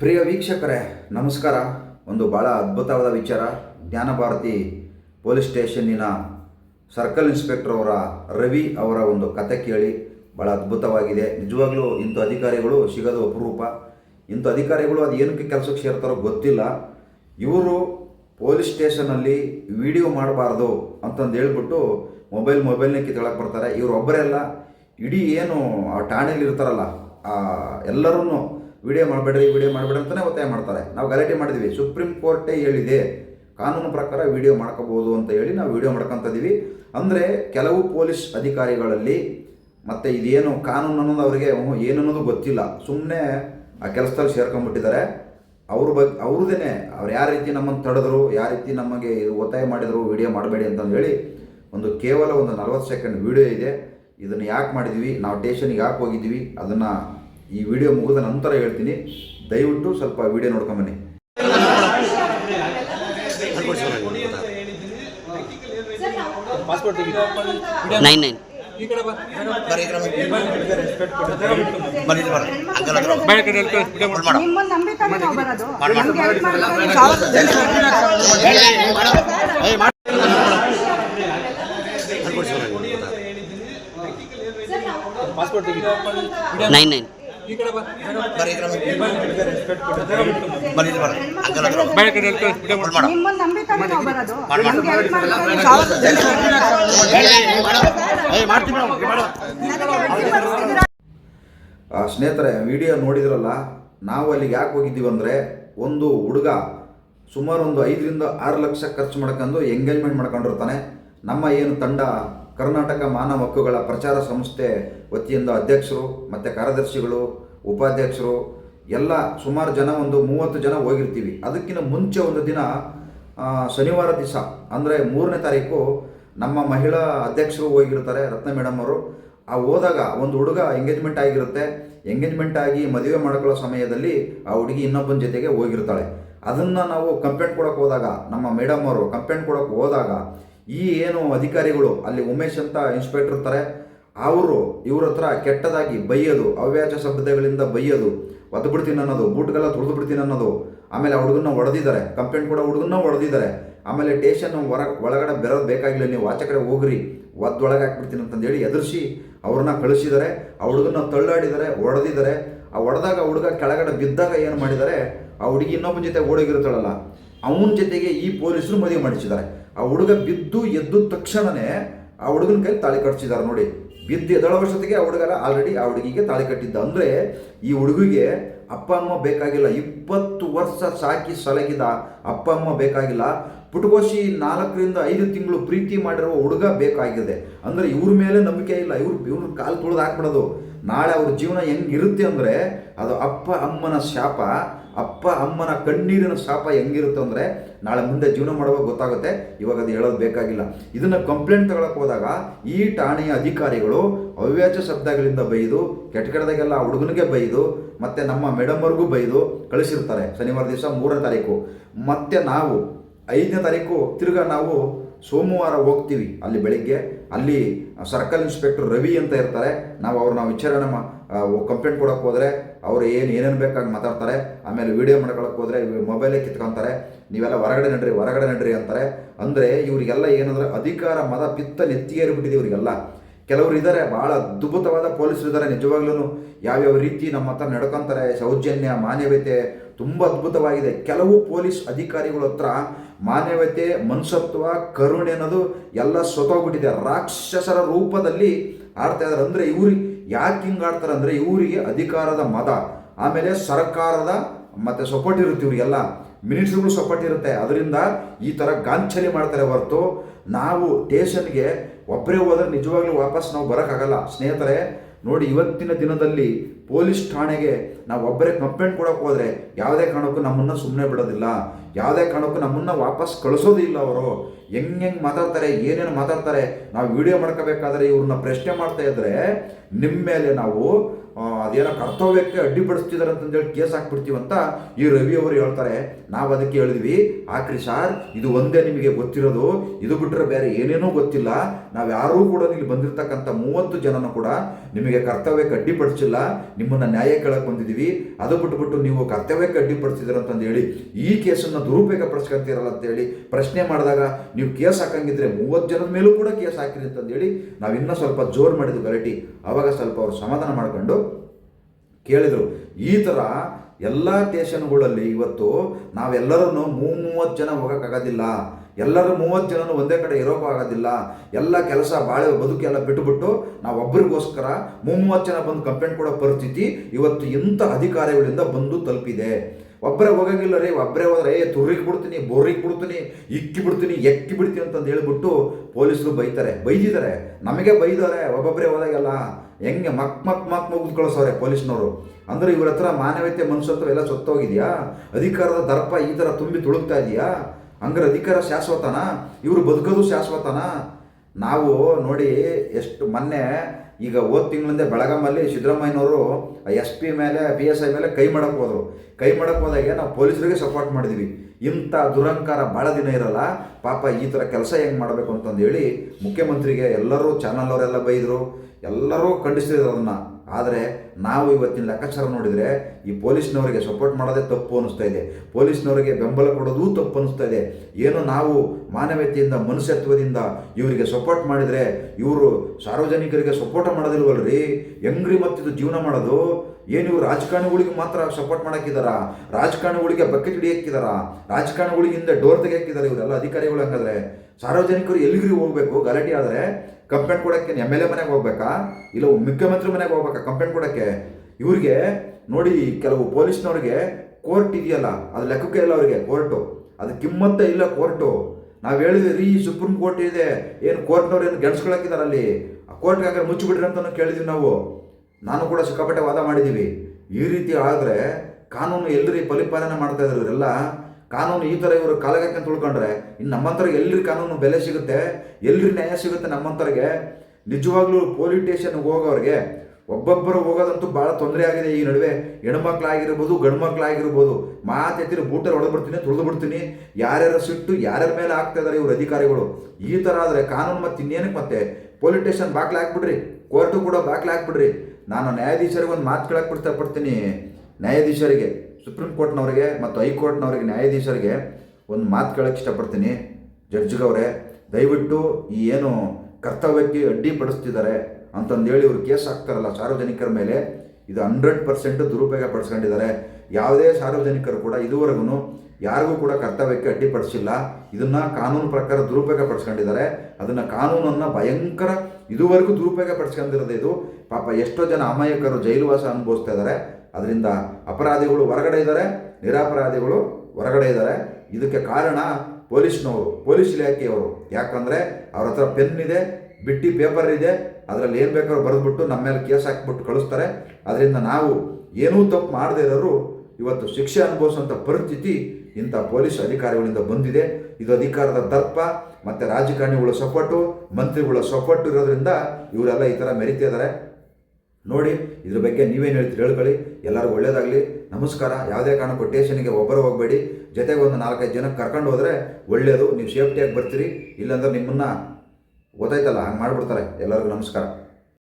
ಪ್ರಿಯ ವೀಕ್ಷಕರೇ, ನಮಸ್ಕಾರ. ಒಂದು ಭಾಳ ಅದ್ಭುತವಾದ ವಿಚಾರ. ಜ್ಞಾನಭಾರತಿ ಪೊಲೀಸ್ ಸ್ಟೇಷನ್ನಿನ ಸರ್ಕಲ್ ಇನ್ಸ್ಪೆಕ್ಟರ್ ಅವರ ರವಿ ಅವರ ಒಂದು ಕತೆ ಕೇಳಿ ಭಾಳ ಅದ್ಭುತವಾಗಿದೆ. ನಿಜವಾಗ್ಲೂ ಇಂಥ ಅಧಿಕಾರಿಗಳು ಸಿಗೋದು ಅಪರೂಪ. ಇಂಥ ಅಧಿಕಾರಿಗಳು ಅದು ಏನಕ್ಕೆ ಕೆಲಸಕ್ಕೆ ಸೇರ್ತಾರೋ ಗೊತ್ತಿಲ್ಲ. ಇವರು ಪೊಲೀಸ್ ಸ್ಟೇಷನಲ್ಲಿ ವಿಡಿಯೋ ಮಾಡಬಾರ್ದು ಅಂತಂದು ಹೇಳ್ಬಿಟ್ಟು ಮೊಬೈಲ್ ಮೊಬೈಲ್ನೇ ಕಿತ್ಕೊಳಕ್ಕೆ ಬರ್ತಾರೆ. ಇವರು ಒಬ್ಬರೆಲ್ಲ ಇಡೀ ಏನು ಆ ಠಾಣೆಯಲ್ಲಿ ಇರ್ತಾರಲ್ಲ, ಆ ಎಲ್ಲರನ್ನೂ ವಿಡಿಯೋ ಮಾಡಬೇಡ್ರಿ, ವಿಡಿಯೋ ಮಾಡಬೇಡ ಅಂತಲೇ ಒತ್ತಾಯ ಮಾಡ್ತಾರೆ. ನಾವು ಗಲಾಟೆ ಮಾಡಿದ್ವಿ. ಸುಪ್ರೀಂ ಕೋರ್ಟೇ ಹೇಳಿದೆ, ಕಾನೂನು ಪ್ರಕಾರ ವಿಡಿಯೋ ಮಾಡ್ಕೋಬೋದು ಅಂತ ಹೇಳಿ ನಾವು ವಿಡಿಯೋ ಮಾಡ್ಕೊತಿದ್ದೀವಿ ಅಂದರೆ ಕೆಲವು ಪೊಲೀಸ್ ಅಧಿಕಾರಿಗಳಲ್ಲಿ ಮತ್ತು ಇದೇನು ಕಾನೂನು ಅನ್ನೋದು ಅವರಿಗೆ ಏನನ್ನೋದು ಗೊತ್ತಿಲ್ಲ. ಸುಮ್ಮನೆ ಆ ಕೆಲಸದಲ್ಲಿ ಸೇರ್ಕೊಂಡ್ಬಿಟ್ಟಿದ್ದಾರೆ. ಅವ್ರ ಬಗ್ಗೆ ಅವ್ರದ್ದೇನೆ ಅವ್ರು ಯಾವ ರೀತಿ ನಮ್ಮನ್ನು ತಡೆದ್ರು ಯಾವ ರೀತಿ ನಮಗೆ ಒತ್ತಾಯ ಮಾಡಿದರು, ವಿಡಿಯೋ ಮಾಡಬೇಡಿ ಅಂತಂದು ಹೇಳಿ ಒಂದು ಕೇವಲ ಒಂದು ನಲ್ವತ್ತು ಸೆಕೆಂಡ್ ವಿಡಿಯೋ ಇದೆ. ಇದನ್ನು ಯಾಕೆ ಮಾಡಿದ್ವಿ? ನಾವು ಟೇಷನ್ಗೆ ಯಾಕೆ ಹೋಗಿದ್ವಿ? ಅದನ್ನು ಈ ವಿಡಿಯೋ ಮುಗಿದ ನಂತರ ಹೇಳ್ತೀನಿ ದಯವಿಟ್ಟು ಸ್ವಲ್ಪ ವಿಡಿಯೋ ನೋಡ್ಕೊಂಬನ್ನಿ ನೈನ್ ನೈನ್. ನಿಮ್ಮನ್ನ ನಾವು ಬರೋದು ನಮ್ಗೆ help ಆ, ಸ್ನೇಹಿತರೆ ವಿಡಿಯೋ ನೋಡಿದ್ರಲ್ಲ ನಾವು ಅಲ್ಲಿಗೆ ಯಾಕೆ ಹೋಗಿದ್ದೀವಿ ಅಂದ್ರೆ ಒಂದು ಹುಡುಗ ಸುಮಾರು ಒಂದು ಐದರಿಂದ ಆರು ಲಕ್ಷ ಖರ್ಚು ಮಾಡ್ಕೊಂಡು ಎಂಗೇಜ್ಮೆಂಟ್ ಮಾಡ್ಕೊಂಡಿರ್ತಾನೆ ನಮ್ಮ ಏನು ತಂಡ ಕರ್ನಾಟಕ ಮಾನವ ಹಕ್ಕುಗಳ ಪ್ರಚಾರ ಸಂಸ್ಥೆ ವತಿಯಿಂದ ಅಧ್ಯಕ್ಷರು, ಮತ್ತು ಕಾರ್ಯದರ್ಶಿಗಳು, ಉಪಾಧ್ಯಕ್ಷರು, ಎಲ್ಲ ಸುಮಾರು ಜನ ಒಂದು ಮೂವತ್ತು ಜನ ಹೋಗಿರ್ತೀವಿ. ಅದಕ್ಕಿಂತ ಮುಂಚೆ ಒಂದು ದಿನ ಶನಿವಾರ ದಿವಸ, ಅಂದರೆ ಮೂರನೇ ತಾರೀಕು ನಮ್ಮ ಮಹಿಳಾ ಅಧ್ಯಕ್ಷರು ಹೋಗಿರ್ತಾರೆ, ರತ್ನ ಮೇಡಮ್ ಅವರು. ಆ ಹೋದಾಗ ಒಂದು ಹುಡುಗ ಎಂಗೇಜ್ಮೆಂಟ್ ಆಗಿರುತ್ತೆ. ಎಂಗೇಜ್ಮೆಂಟ್ ಆಗಿ ಮದುವೆ ಮಾಡ್ಕೊಳ್ಳೋ ಸಮಯದಲ್ಲಿ ಆ ಹುಡುಗಿ ಇನ್ನೊಬ್ಬನ ಜೊತೆಗೆ ಹೋಗಿರ್ತಾಳೆ. ಅದನ್ನು ನಾವು ಕಂಪ್ಲೇಂಟ್ ಕೊಡೋಕೆ ಹೋದಾಗ, ನಮ್ಮ ಮೇಡಮ್ ಅವರು ಕಂಪ್ಲೇಂಟ್ ಕೊಡೋಕೆ ಹೋದಾಗ ಈ ಏನು ಅಧಿಕಾರಿಗಳು, ಅಲ್ಲಿ ಉಮೇಶ್ ಅಂತ ಇನ್ಸ್ಪೆಕ್ಟರ್ ಇರ್ತಾರೆ, ಅವರು ಇವ್ರ ಹತ್ರ ಕೆಟ್ಟದಾಗಿ ಬೈಯೋದು ಅವ್ಯಾಚ ಶಬ್ದಗಳಿಂದ ಬೈಯೋದು, ಒದ್ದು ಬಿಡ್ತೀನಿ ಅನ್ನೋದು ಬೂಟ್ಗೆಲ್ಲ ತೊಳೆದು ಬಿಡ್ತೀನಿ ಅನ್ನೋದು, ಆಮೇಲೆ ಆ ಹುಡುಗನ್ನ ಹೊಡೆದಿದ್ದಾರೆ ಕಂಪ್ಲೇಂಟ್ ಕೂಡ ಹುಡುಗನ್ನ ಹೊಡೆದಿದ್ದಾರೆ ಆಮೇಲೆ ಟೇಷನ್ ಹೊರ, ಒಳಗಡೆ ಬೆರೋದು ಬೇಕಾಗಿಲ್ಲ, ನೀವು ಆಚೆ ಕಡೆ ಹೋಗ್ರಿ ಒದ್ದೊಳಗೆ ಹಾಕ್ಬಿಡ್ತೀನಿ ಅಂತಂದೇಳಿ ಎದುರಿಸಿ ಅವ್ರನ್ನ ಕಳಿಸಿದ್ದಾರೆ, ಆ ಹುಡುಗನ್ನ ತಳ್ಳಾಡಿದ್ದಾರೆ ಹೊಡೆದಿದ್ದಾರೆ ಆ ಹೊಡೆದಾಗ ಹುಡುಗ ಕೆಳಗಡೆ ಬಿದ್ದಾಗ ಏನು ಮಾಡಿದ್ದಾರೆ, ಆ ಹುಡುಗಿ ಇನ್ನೊಬ್ಬನ ಜೊತೆ ಓಡೋಗಿರ್ತಾಳಲ್ಲ ಅವನ ಜೊತೆಗೆ ಈ ಪೊಲೀಸರು ಮದುವೆ ಮಾಡಿಸಿದ್ದಾರೆ. ಆ ಹುಡುಗ ಬಿದ್ದು ಎದ್ದು ತಕ್ಷಣನೇ ಆ ಹುಡುಗನ ಕೈ ತಾಳಿ ಕಟ್ಸಿದ್ದಾರೆ ನೋಡಿ. ಬಿದ್ದು ಎದಳವಷ್ಟೊತ್ತಿಗೆ ಆ ಹುಡುಗರ ಆಲ್ರೆಡಿ ಆ ಹುಡುಗಿಗೆ ತಾಳಿ ಕಟ್ಟಿದ್ದ. ಅಂದರೆ ಈ ಹುಡುಗಿಗೆ ಅಪ್ಪ, ಅಮ್ಮ ಬೇಕಾಗಿಲ್ಲ. ಇಪ್ಪತ್ತು ವರ್ಷ ಸಾಕಿ ಸಲಗಿದ ಅಪ್ಪ, ಅಮ್ಮ ಬೇಕಾಗಿಲ್ಲ. ಪುಟಗೋಶಿ ನಾಲ್ಕರಿಂದ ಐದು ತಿಂಗಳು ಪ್ರೀತಿ ಮಾಡಿರುವ ಹುಡುಗ ಬೇಕಾಗಿದೆ. ಅಂದರೆ ಇವ್ರ ಮೇಲೆ ನಂಬಿಕೆ ಇಲ್ಲ. ಇವ್ರು ಇವ್ರ ಕಾಲು ತುಳಿದು ಹಾಕ್ಬಿಡೋದು. ನಾಳೆ ಅವ್ರ ಜೀವನ ಹೆಂಗಿರುತ್ತೆ ಅಂದರೆ ಅದು ಅಪ್ಪ ಅಮ್ಮನ ಶಾಪ, ಅಪ್ಪ ಅಮ್ಮನ ಕಣ್ಣೀರಿನ ಶಾಪ ಹೆಂಗಿರುತ್ತೆ ಅಂದರೆ ನಾಳೆ ಮುಂದೆ ಜೀವನ ಮಾಡುವಾಗ ಗೊತ್ತಾಗುತ್ತೆ. ಇವಾಗ ಅದು ಹೇಳೋದು ಬೇಕಾಗಿಲ್ಲ. ಇದನ್ನು ಕಂಪ್ಲೇಂಟ್ ತಗೊಳಕ್ಕೆ ಹೋದಾಗ ಈ ಠಾಣೆಯ ಅಧಿಕಾರಿಗಳು ಅವ್ಯಾಚ ಶಬ್ದಗಳಿಂದ ಬೈದು ಕೆಟ್ಟ ಕೆಟ್ಟದಾಗೆಲ್ಲ ಹುಡುಗನಿಗೆ ಬೈದು, ಮತ್ತು ನಮ್ಮ ಮೇಡಮ್ವರೆಗೂ ಬೈದು ಕಳಿಸಿರ್ತಾರೆ. ಶನಿವಾರ ದಿವಸ ಮೂರನೇ ತಾರೀಕು. ಮತ್ತು ನಾವು ಐದನೇ ತಾರೀಕು ತಿರ್ಗಾ ನಾವು ಸೋಮವಾರ ಹೋಗ್ತೀವಿ. ಅಲ್ಲಿ ಬೆಳಿಗ್ಗೆ, ಅಲ್ಲಿ ಸರ್ಕಲ್ ಇನ್ಸ್ಪೆಕ್ಟರ್ ರವಿ ಅಂತ ಇರ್ತಾರೆ. ನಾವು ಅವ್ರನ್ನ ವಿಚಾರಣೆ ಮಾ ಕಂಪ್ಲೇಂಟ್ ಕೊಡೋಕೆ ಹೋದರೆ ಅವರು ಏನು, ಏನೇನು ಬೇಕಾಗಿ ಮಾತಾಡ್ತಾರೆ. ಆಮೇಲೆ ವಿಡಿಯೋ ಮಾಡ್ಕೊಳಕ್ಕೆ ಹೋದರೆ ಮೊಬೈಲೇ ಕಿತ್ಕೊಂತಾರೆ. ನೀವೆಲ್ಲ ಹೊರಗಡೆ ನಡ್ರಿ ಹೊರಗಡೆ ನಡ್ರಿ ಅಂತಾರೆ. ಅಂದರೆ ಇವರಿಗೆಲ್ಲ ಏನಂದ್ರೆ ಅಧಿಕಾರ, ಮದ, ಪಿತ್ತ ನೆತ್ತಿಗೇರಿಬಿಟ್ಟಿದೆ ಇವರಿಗೆಲ್ಲ. ಕೆಲವರು ಇದ್ದಾರೆ ಭಾಳ ಅದ್ಭುತವಾದ ಪೊಲೀಸರು ಇದ್ದಾರೆ ನಿಜವಾಗ್ಲೂ ಯಾವ್ಯಾವ ರೀತಿ ನಮ್ಮ ಹತ್ರ ನಡ್ಕೊಂತಾರೆ, ಸೌಜನ್ಯ, ಮಾನವೀಯತೆ ತುಂಬ ಅದ್ಭುತವಾಗಿದೆ. ಕೆಲವು ಪೊಲೀಸ್ ಅಧಿಕಾರಿಗಳ ಹತ್ರ ಮಾನವೀಯತೆ ಮನುಷ್ಯತ್ವ, ಕರುಣೆ ಅನ್ನೋದು ಎಲ್ಲ ಸ್ವತೋಗ್ಬಿಟ್ಟಿದೆ ರಾಕ್ಷಸರ ರೂಪದಲ್ಲಿ ಆಡ್ತಾ ಇದ್ದಾರೆ ಅಂದರೆ ಇವ್ರಿಗೆ ಯಾಕೆ ಹಿಂಗೆ ಆಡ್ತಾರೆ? ಅಂದರೆ ಇವರಿಗೆ ಅಧಿಕಾರದ ಮದ. ಆಮೇಲೆ ಸರ್ಕಾರದ ಮತ್ತು ಸಪೋರ್ಟ್ ಇರುತ್ತೆ ಇವರಿಗೆಲ್ಲ ಮಿನಿಟ್ಸ್ಗಳು ಸಪೋರ್ಟ್ ಇರುತ್ತೆ. ಅದರಿಂದ ಈ ಥರ ಗಾಂಚಲಿ ಮಾಡ್ತಾರೆ ಹೊರತು ನಾವು ಸ್ಟೇಷನ್ಗೆ ಒಬ್ಬರೇ ಹೋದ್ರೆ ನಿಜವಾಗ್ಲೂ ವಾಪಸ್ ನಾವು ಬರೋಕ್ಕಾಗಲ್ಲ. ಸ್ನೇಹಿತರೆ, ನೋಡಿ ಇವತ್ತಿನ ದಿನದಲ್ಲಿ ಪೊಲೀಸ್ ಠಾಣೆಗೆ ನಾವು ಒಬ್ಬರೇ ಕಂಪ್ಲೇಂಟ್ ಕೊಡೋಕೆ ಹೋದರೆ ಯಾವುದೇ ಕಾರಣಕ್ಕೂ ನಮ್ಮನ್ನು ಸುಮ್ಮನೆ ಬಿಡೋದಿಲ್ಲ. ಯಾವುದೇ ಕಾರಣಕ್ಕೂ ನಮ್ಮನ್ನು ವಾಪಸ್ ಕಳಿಸೋದಿಲ್ಲ ಅವರು. ಹೆಂಗೆ ಹೆಂಗೆ ಮಾತಾಡ್ತಾರೆ, ಏನೇನು ಮಾತಾಡ್ತಾರೆ, ನಾವು ವಿಡಿಯೋ ಮಾಡ್ಕೋಬೇಕಾದ್ರೆ ಇವ್ರನ್ನ ಪ್ರಶ್ನೆ ಮಾಡ್ತಾ ಇದ್ದರೆ ನಿಮ್ಮ ಮೇಲೆ ನಾವು ಅದೇನೋ ಕರ್ತವ್ಯಕ್ಕೆ ಅಡ್ಡಿಪಡಿಸ್ತಿದ್ದಾರೆ ಅಂತಂದೇಳಿ ಕೇಸ್ ಹಾಕ್ಬಿಡ್ತೀವಿ ಅಂತ ಈ ರವಿ ಅವರು ಹೇಳ್ತಾರೆ. ನಾವು ಅದಕ್ಕೆ ಹೇಳಿದ್ವಿ ಆಕ್ರಿ ಸಾರ್, ಇದು ಒಂದೇ ನಿಮಗೆ ಗೊತ್ತಿರೋದು. ಇದು ಬಿಟ್ಟರೆ ಬೇರೆ ಏನೇನೂ ಗೊತ್ತಿಲ್ಲ. ನಾವು ಯಾರೂ ಕೂಡ ಇಲ್ಲಿ ಬಂದಿರತಕ್ಕಂಥ ಮೂವತ್ತು ಜನನೂ ಕೂಡ ನಿಮಗೆ ಕರ್ತವ್ಯಕ್ಕೆ ಅಡ್ಡಿಪಡಿಸಿಲ್ಲ. ನಿಮ್ಮನ್ನ ನ್ಯಾಯ ಕೇಳಕ್ಕೆ ಬಂದಿದ್ದೀವಿ, ಅದು ಬಿಟ್ಬಿಟ್ಟು ನೀವು ಕರ್ತವ್ಯಕ್ಕೆ ಅಡ್ಡಿಪಡಿಸಿದ್ರ ಅಂತಂದು ಹೇಳಿ, ಈ ಕೇಸನ್ನು ದುರುಪಯೋಗ ಪಡಿಸ್ಕೊಂತೀರಲ್ಲ ಅಂತೇಳಿ ಪ್ರಶ್ನೆ ಮಾಡಿದಾಗ ನೀವು ಕೇಸ್ ಹಾಕಂಗಿದ್ರೆ ಮೂವತ್ತು ಜನದ ಮೇಲೂ ಕೂಡ ಕೇಸ್ ಹಾಕಿರಿ ಅಂತಂದೇಳಿ ನಾವು ಇನ್ನೂ ಸ್ವಲ್ಪ ಜೋರು ಮಾಡಿದ್ವಿ ಗಲಾಟಿ. ಅವಾಗ ಸ್ವಲ್ಪ ಅವರು ಸಮಾಧಾನ ಮಾಡ್ಕೊಂಡು ಕೇಳಿದರು. ಈ ಥರ ಎಲ್ಲ ಸ್ಟೇಷನ್ಗಳಲ್ಲಿ ಇವತ್ತು ನಾವೆಲ್ಲರೂ ಮೂವತ್ತು ಜನ ಹೋಗೋಕ್ಕಾಗೋದಿಲ್ಲ ಎಲ್ಲರೂ ಮೂವತ್ತು ಜನನು ಒಂದೇ ಕಡೆ ಇರೋಕ್ಕೂ ಆಗೋದಿಲ್ಲ. ಎಲ್ಲ ಕೆಲಸ ಬಾಳೆ ಬದುಕೆಲ್ಲ ಬಿಟ್ಟುಬಿಟ್ಟು ನಾವು ಒಬ್ಬರಿಗೋಸ್ಕರ ಮೂವತ್ತು ಜನ ಬಂದು ಕಂಪ್ಲೇಂಟ್ ಕೊಡೋ ಪರಿಸ್ಥಿತಿ ಇವತ್ತು ಇಂಥ ಅಧಿಕಾರಿಗಳಿಂದ ಬಂದು ತಲುಪಿದೆ. ಒಬ್ಬರೇ ಹೋಗಂಗಿಲ್ಲ ರೀ ಒಬ್ಬರೇ ಹೋದ್ರೆ, ಏ, ತುರ್ರಿಗೆ ಬಿಡ್ತೀನಿ ಬೋರಿಗೆ ಬಿಡ್ತೀನಿ, ಇಕ್ಕಿ ಬಿಡ್ತೀನಿ, ಎಕ್ಕಿ ಬಿಡ್ತೀನಿ ಅಂತಂದು ಹೇಳ್ಬಿಟ್ಟು ಪೊಲೀಸರು ಬೈತಾರೆ. ಬೈದಿದ್ದಾರೆ ನಮಗೆ ಬೈದಾರೆ. ಒಬ್ಬೊಬ್ಬರೇ ಹೋದಾಗೆಲ್ಲ ಹೆಂಗೆ ಮಕ್ ಮಕ್ ಮಕ್ ಮಗ್ ಕಳಿಸೋರೆ ಪೊಲೀಸ್ನವರು. ಅಂದ್ರೆ ಇವ್ರ ಹತ್ರ ಮಾನವೀಯತೆ, ಮನುಷ್ಯತ್ವ ಎಲ್ಲ ಸತ್ತೋಗಿದೆಯಾ? ಅಧಿಕಾರದ ದರ್ಪ ಈ ಥರ ತುಂಬಿ ತುಳುಕ್ತಾ ಇದೆಯಾ? ಹಂಗಾರೆ ಅಧಿಕಾರ ಶಾಶ್ವತನ, ಇವರು ಬದುಕೋದು ಶಾಶ್ವತನ. ನಾವು ನೋಡಿ ಎಷ್ಟು ಮೊನ್ನೆ ಈಗ ಹೋದ ತಿಂಗಳಿಂದ ಬೆಳಗಾಮಲ್ಲಿ ಸಿದ್ದರಾಮಯ್ಯನವರು ಎಸ್ ಪಿ ಮೇಲೆ, ಪಿ ಎಸ್ ಐ ಮೇಲೆ ಕೈ ಮಾಡಕ್ಕೆ ಹೋದರು. ಕೈ ಮಾಡಕ್ಕೆ ಹೋದಾಗೆ ನಾವು ಪೊಲೀಸರಿಗೆ ಸಪೋರ್ಟ್ ಮಾಡಿದ್ವಿ. ಇಂಥ ದುರಂಕಾರ ಭಾಳ ದಿನ ಇರಲ್ಲ. ಪಾಪ ಈ ಥರ ಕೆಲಸ ಹೆಂಗೆ ಮಾಡಬೇಕು ಅಂತಂದೇಳಿ ಮುಖ್ಯಮಂತ್ರಿಗೆ ಎಲ್ಲರೂ ಚಾನಲ್ ಅವರೆಲ್ಲ ಬೈದರು. ಎಲ್ಲರೂ ಖಂಡಿಸ್ತಿದ್ರು ಅದನ್ನು. ಆದರೆ ನಾವು ಇವತ್ತಿನ ಲೆಕ್ಕಾಚಾರ ನೋಡಿದರೆ ಈ ಪೊಲೀಸ್ನವರಿಗೆ ಸಪೋರ್ಟ್ ಮಾಡೋದೇ ತಪ್ಪು ಅನಿಸ್ತಾ ಇದೆ. ಪೊಲೀಸ್ನವರಿಗೆ ಬೆಂಬಲ ಕೊಡೋದು ತಪ್ಪು ಅನಿಸ್ತಾ ಇದೆ. ಏನು ನಾವು ಮಾನವೀಯತೆಯಿಂದ, ಮನುಷ್ಯತ್ವದಿಂದ ಇವರಿಗೆ ಸಪೋರ್ಟ್ ಮಾಡಿದರೆ ಇವರು ಸಾರ್ವಜನಿಕರಿಗೆ ಸಪೋರ್ಟ್ ಮಾಡೋದಿಲ್ವಲ್ರಿ? ಹೆಂಗ್ರಿ ಮತ್ತಿದು ಜೀವನ ಮಾಡೋದು? ಏನು ಇವರು ರಾಜಕಾರಣಿಗಳಿಗೆ ಮಾತ್ರ ಸಪೋರ್ಟ್ ಮಾಡೋಕ್ಕಿದ್ದಾರ ರಾಜಕಾರಣಿಗಳಿಗೆ ಬಕೆಟ್ ಹಿಡಿಯಕ್ಕಿದಾರ? ರಾಜಕಾರಣಿಗಳಿಗಿಂದ ಡೋರ್ ತೆಗಿಯಕ್ಕಿದ್ದಾರೆ ಇವರೆಲ್ಲ ಅಧಿಕಾರಿಗಳು ಹಂಗಾದ್ರೆ? ಸಾರ್ವಜನಿಕರು ಎಲ್ಲಿಗ್ರಿ ಹೋಗ್ಬೇಕು ಗಲಾಟೆ ಆದರೆ ಕಂಪ್ಲೇಂಟ್ ಕೊಡೋಕ್ಕೆ ಎಂ ಎಲ್ ಎ ಮನೆಗೆ ಹೋಗ್ಬೇಕಾ? ಇಲ್ಲ ಮುಖ್ಯಮಂತ್ರಿ ಮನೆಗೆ ಹೋಗ್ಬೇಕಾ ಕಂಪ್ಲೇಂಟ್ ಕೊಡೋಕ್ಕೆ? ಇವ್ರಿಗೆ ನೋಡಿ ಕೆಲವು ಪೊಲೀಸ್ನವ್ರಿಗೆ ಕೋರ್ಟ್ ಇದೆಯಲ್ಲ, ಅದು ಲೆಕ್ಕಕ್ಕೆ ಇಲ್ಲ ಅವರಿಗೆ, ಕೋರ್ಟು. ಅದು ಕಿಮ್ಮತ್ತ ಇಲ್ಲ ಕೋರ್ಟು. ನಾವು ಹೇಳಿದ್ವಿ, ರೀ, ಸುಪ್ರೀಂ ಕೋರ್ಟ್ ಇದೆ. ಏನು ಕೋರ್ಟ್ನವ್ರು ಏನು ಗೆಲ್ಸ್ಕೊಳಕ್ಕಿದ್ದಾರೆ ಅಲ್ಲಿ? ಆ ಕೋರ್ಟ್ಗೆ ಹಂಗಾರೆ ಮುಚ್ಚಿಬಿಡ್ರಿ ಅಂತಲೂ ಕೇಳಿದ್ವಿ ನಾವು. ನಾನು ಕೂಡ ಸಿಕ್ಕಾಪಟ್ಟೆ ವಾದ ಮಾಡಿದ್ದೀವಿ. ಈ ರೀತಿ ಆದರೆ ಕಾನೂನು ಎಲ್ಲರಿ ಪರಿಪಾಲನೆ ಮಾಡ್ತಾ ಇದ್ರು ಇವರೆಲ್ಲ. ಕಾನೂನು ಈ ಥರ ಇವರು ಕಾಲಗಕ್ಕೆ ತುಳ್ಕೊಂಡ್ರೆ ಇನ್ನು ನಮ್ಮಂಥವ್ರಿಗೆ ಎಲ್ರಿ ಕಾನೂನು ಬೆಲೆ ಸಿಗುತ್ತೆ ಎಲ್ರಿ ನ್ಯಾಯ ಸಿಗುತ್ತೆ ನಮ್ಮಂತರಿಗೆ ನಿಜವಾಗ್ಲೂ ಪೊಲೀಸ್ ಸ್ಟೇಷನ್ಗೆ ಹೋಗೋರಿಗೆ, ಒಬ್ಬೊಬ್ಬರು ಹೋಗೋದಂತೂ ಭಾಳ ತೊಂದರೆ ಆಗಿದೆ ಈ ನಡುವೆ. ಹೆಣ್ಮಕ್ಳಾಗಿರ್ಬೋದು ಗಂಡು ಮಕ್ಳಾಗಿರ್ಬೋದು ಮಾತೆತ್ತಿರಿ ಬೂಟಲ್ಲಿ ಹೊಡೆದ್ಬಿಡ್ತೀನಿ ತುಳಿದು ಬಿಡ್ತೀನಿ. ಯಾರ್ಯಾರ ಸಿಟ್ಟು, ಯಾರ್ಯಾರ ಮೇಲೆ ಆಗ್ತಾ ಇದಾರೆ ಇವರು ಅಧಿಕಾರಿಗಳು. ಈ ಥರ ಆದರೆ ಕಾನೂನು ಮತ್ತೆ ಇನ್ನೇನಕ್ಕೆ ಮತ್ತೆ? ಪೊಲೀಸ್ ಸ್ಟೇಷನ್ ಬಾಕ್ಲೆ ಹಾಕ್ಬಿಡ್ರಿ ಕೋರ್ಟು ಕೂಡ ಬಾಕ್ಲೆ ಹಾಕ್ಬಿಡ್ರಿ. ನಾನು ನ್ಯಾಯಾಧೀಶರಿಗೆ ಒಂದು ಮಾತು ಕೇಳಕ್ಕೆ ಬಿಡ್ತಾ ಪಡ್ತೀನಿ ನ್ಯಾಯಾಧೀಶರಿಗೆ. ಸುಪ್ರೀಂ ಕೋರ್ಟ್ನವರಿಗೆ ಮತ್ತು ಹೈಕೋರ್ಟ್ನವರಿಗೆ ನ್ಯಾಯಾಧೀಶರಿಗೆ ಒಂದು ಮಾತು ಕೇಳಕ್ಕೆ ಇಷ್ಟಪಡ್ತೀನಿ. ಜಡ್ಜ್ಗವ್ರೆ, ದಯವಿಟ್ಟು ಈ ಏನು ಕರ್ತವ್ಯಕ್ಕೆ ಅಡ್ಡಿಪಡಿಸ್ತಿದ್ದಾರೆ ಅಂತಂದೇಳಿ ಇವರು ಕೇಸ್ ಹಾಕ್ತಾರಲ್ಲ ಸಾರ್ವಜನಿಕರ ಮೇಲೆ, ಇದು ಹಂಡ್ರೆಡ್ ಪರ್ಸೆಂಟ್ ದುರುಪಯೋಗ ಪಡಿಸ್ಕೊಂಡಿದ್ದಾರೆ. ಯಾವುದೇ ಸಾರ್ವಜನಿಕರು ಕೂಡ ಇದುವರೆಗೂ ಯಾರಿಗೂ ಕೂಡ ಕರ್ತವ್ಯಕ್ಕೆ ಅಡ್ಡಿಪಡಿಸಿಲ್ಲ ಇದನ್ನು ಕಾನೂನು ಪ್ರಕಾರ ದುರುಪಯೋಗ ಪಡಿಸ್ಕೊಂಡಿದ್ದಾರೆ. ಅದನ್ನು ಕಾನೂನನ್ನು ಭಯಂಕರ ಇದುವರೆಗೂ ದುರುಪಯೋಗ ಪಡಿಸ್ಕೊಂಡಿರೋದು ಇದು. ಪಾಪ ಎಷ್ಟೋ ಜನ ಅಮಾಯಕರು ಜೈಲುವಾಸ ಅನುಭವಿಸ್ತಾ ಇದ್ದಾರೆ. ಅದರಿಂದ ಅಪರಾಧಿಗಳು ಹೊರಗಡೆ ಇದ್ದಾರೆ, ನಿರಪರಾಧಿಗಳು ಹೊರಗಡೆ ಇದ್ದಾರೆ. ಇದಕ್ಕೆ ಕಾರಣ ಪೊಲೀಸ್ನವರು, ಪೊಲೀಸ್ ಇಲಾಖೆಯವರು. ಯಾಕಂದರೆ ಅವ್ರ ಹತ್ರ ಪೆನ್ ಇದೆ, ಬಿಟ್ಟಿ ಪೇಪರ್ ಇದೆ, ಅದರಲ್ಲಿ ಏನು ಬೇಕಾದ್ರೂ ಬರೆದ್ಬಿಟ್ಟು ನಮ್ಮ ಮೇಲೆ ಕೇಸ್ ಹಾಕ್ಬಿಟ್ಟು ಕಳಿಸ್ತಾರೆ. ಅದರಿಂದ ನಾವು ಏನೂ ತಪ್ಪು ಮಾಡದೇ ಇರೋರು ಇವತ್ತು ಶಿಕ್ಷೆ ಅನುಭವಿಸುವಂಥ ಪರಿಸ್ಥಿತಿ ಇಂಥ ಪೊಲೀಸ್ ಅಧಿಕಾರಿಗಳಿಂದ ಬಂದಿದೆ. ಇದು ಅಧಿಕಾರದ ದರ್ಪ, ಮತ್ತು ರಾಜಕಾರಣಿಗಳ ಸಪೋರ್ಟು, ಮಂತ್ರಿಗಳ ಸಪೋರ್ಟ್ ಇರೋದ್ರಿಂದ ಇವರೆಲ್ಲ ಈ ಥರ ಮೆರಿತಿದ್ದಾರೆ ನೋಡಿ, ಇದ್ರ ಬಗ್ಗೆ ನೀವೇನು ಹೇಳ್ತೀರಿ ಹೇಳ್ಕೊಳ್ಳಿ. ಎಲ್ಲರಿಗೂ ಒಳ್ಳೇದಾಗಲಿ. ನಮಸ್ಕಾರ. ಯಾವುದೇ ಕಾರಣಕ್ಕೂ ಟೇಷನಿಗೆ ಒಬ್ಬರು ಹೋಗಬೇಡಿ. ಜೊತೆಗೆ ಒಂದು ನಾಲ್ಕೈದು ಜನಕ್ಕೆ ಕರ್ಕೊಂಡು ಹೋದರೆ ಒಳ್ಳೆಯದು ನೀವು ಸೇಫ್ಟಿಯಾಗಿ ಬರ್ತೀರಿ. ಇಲ್ಲಾಂದ್ರೆ ನಿಮ್ಮನ್ನು ಗೊತ್ತಾಯ್ತಲ್ಲ ಹಂಗೆ ಮಾಡಿಬಿಡ್ತಾರೆ. ಎಲ್ಲರಿಗೂ ನಮಸ್ಕಾರ.